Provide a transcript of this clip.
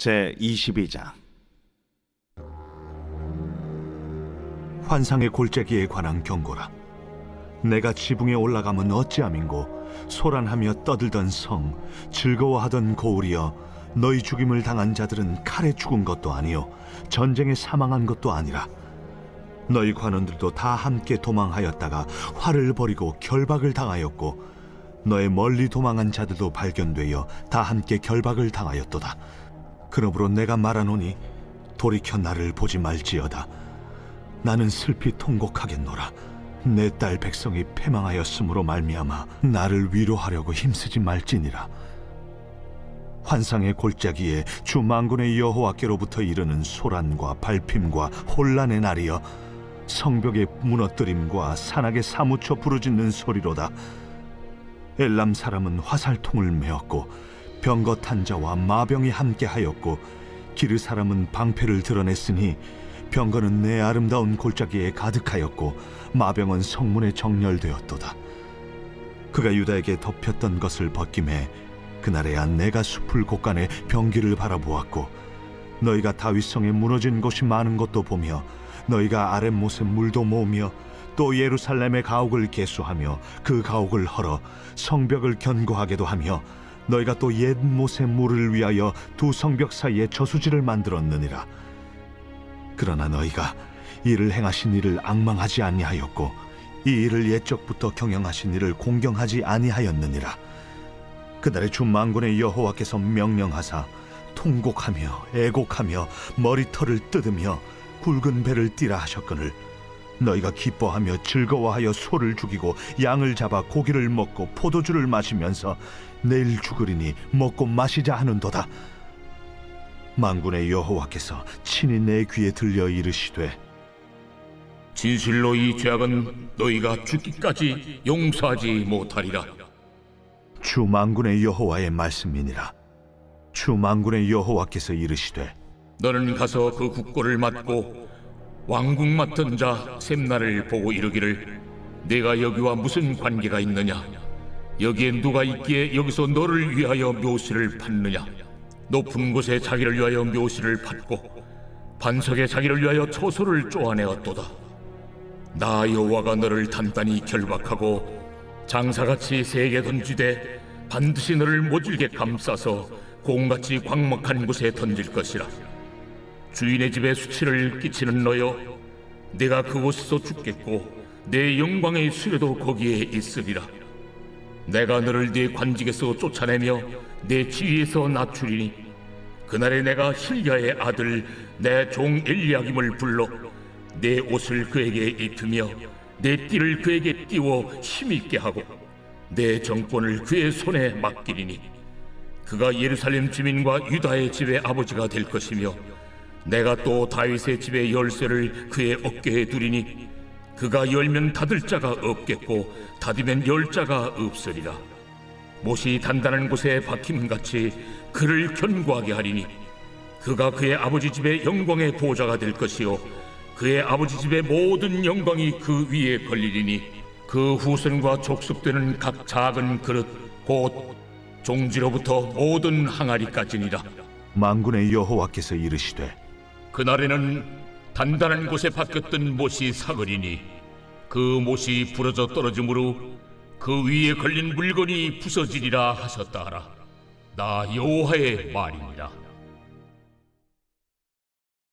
제 22장 환상의 골짜기에 관한 경고라. 내가 지붕에 올라가면 어찌함인고 소란하며 떠들던 성 즐거워하던 고울이여 너희 죽임을 당한 자들은 칼에 죽은 것도 아니요 전쟁에 사망한 것도 아니라 너희 관원들도 다 함께 도망하였다가 화를 벌이고 결박을 당하였고 너의 멀리 도망한 자들도 발견되어 다 함께 결박을 당하였도다. 그러므로 내가 말하노니 돌이켜 나를 보지 말지어다. 나는 슬피 통곡하겠노라. 내 딸 백성이 패망하였으므로 말미암아 나를 위로하려고 힘쓰지 말지니라. 환상의 골짜기에 주 만군의 여호와께로부터 이르는 소란과 발핌과 혼란의 날이여 성벽의 무너뜨림과 산악에 사무쳐 부르짖는 소리로다. 엘람 사람은 화살통을 메었고 병거 탄 자와 마병이 함께하였고 기르 사람은 방패를 드러냈으니 병거는 내 아름다운 골짜기에 가득하였고 마병은 성문에 정렬되었도다. 그가 유다에게 덮였던 것을 벗김에 그날에야 내가 숲을 곳간에 병기를 바라보았고 너희가 다윗성에 무너진 곳이 많은 것도 보며 너희가 아랫못에 물도 모으며 또 예루살렘의 가옥을 개수하며 그 가옥을 헐어 성벽을 견고하게도 하며 너희가 또 옛 못의 물을 위하여 두 성벽 사이에 저수지를 만들었느니라. 그러나 너희가 이를 행하신 이를 악망하지 아니하였고 이 일을 옛적부터 경영하신 이를 공경하지 아니하였느니라. 그날의 주 만군의 여호와께서 명령하사 통곡하며 애곡하며 머리털을 뜯으며 굵은 배를 띠라 하셨거늘 너희가 기뻐하며 즐거워하여 소를 죽이고 양을 잡아 고기를 먹고 포도주를 마시면서 내일 죽으리니 먹고 마시자 하는도다 만군의 여호와께서 친히 내 귀에 들려 이르시되 진실로 이 죄악은 너희가 죽기까지 용서하지 못하리라. 주 만군의 여호와의 말씀이니라 주 만군의 여호와께서 이르시되 너는 가서 그 국고를 맡고 왕궁 맡은 자 셈나를 보고 이르기를 내가 여기와 무슨 관계가 있느냐? 여기에 누가 있기에 여기서 너를 위하여 묘시를 받느냐? 높은 곳에 자기를 위하여 묘시를 받고 반석에 자기를 위하여 초소를 쪼아내었도다. 나 여호와가 너를 단단히 결박하고 장사같이 세게 던지되 반드시 너를 모질게 감싸서 공같이 광막한 곳에 던질 것이라 주인의 집에 수치를 끼치는 너여 내가 그곳에서 죽겠고 내 영광의 수레도 거기에 있으리라. 내가 너를 네 관직에서 쫓아내며 내 지위에서 낮추리니 그날에 내가 힐야의 아들 내 종 엘리야김을 불러 내 옷을 그에게 입히며 내 띠를 그에게 띄워 힘있게 하고 내 정권을 그의 손에 맡기리니 그가 예루살렘 주민과 유다의 집의 아버지가 될 것이며 내가 또 다윗의 집의 열쇠를 그의 어깨에 두리니 그가 열면 닫을 자가 없겠고 닫으면 열 자가 없으리라. 못이 단단한 곳에 박힘같이 그를 견고하게 하리니 그가 그의 아버지 집의 영광의 보좌가 될 것이요 그의 아버지 집의 모든 영광이 그 위에 걸리리니 그 후손과 족속되는 각 작은 그릇 곧 종지로부터 모든 항아리까지니라. 만군의 여호와께서 이르시되 그날에는 단단한 곳에 박혔던 못이 사거리니 그 못이 부러져 떨어지므로 그 위에 걸린 물건이 부서지리라 하셨다 하라. 나 여호와의 말이니라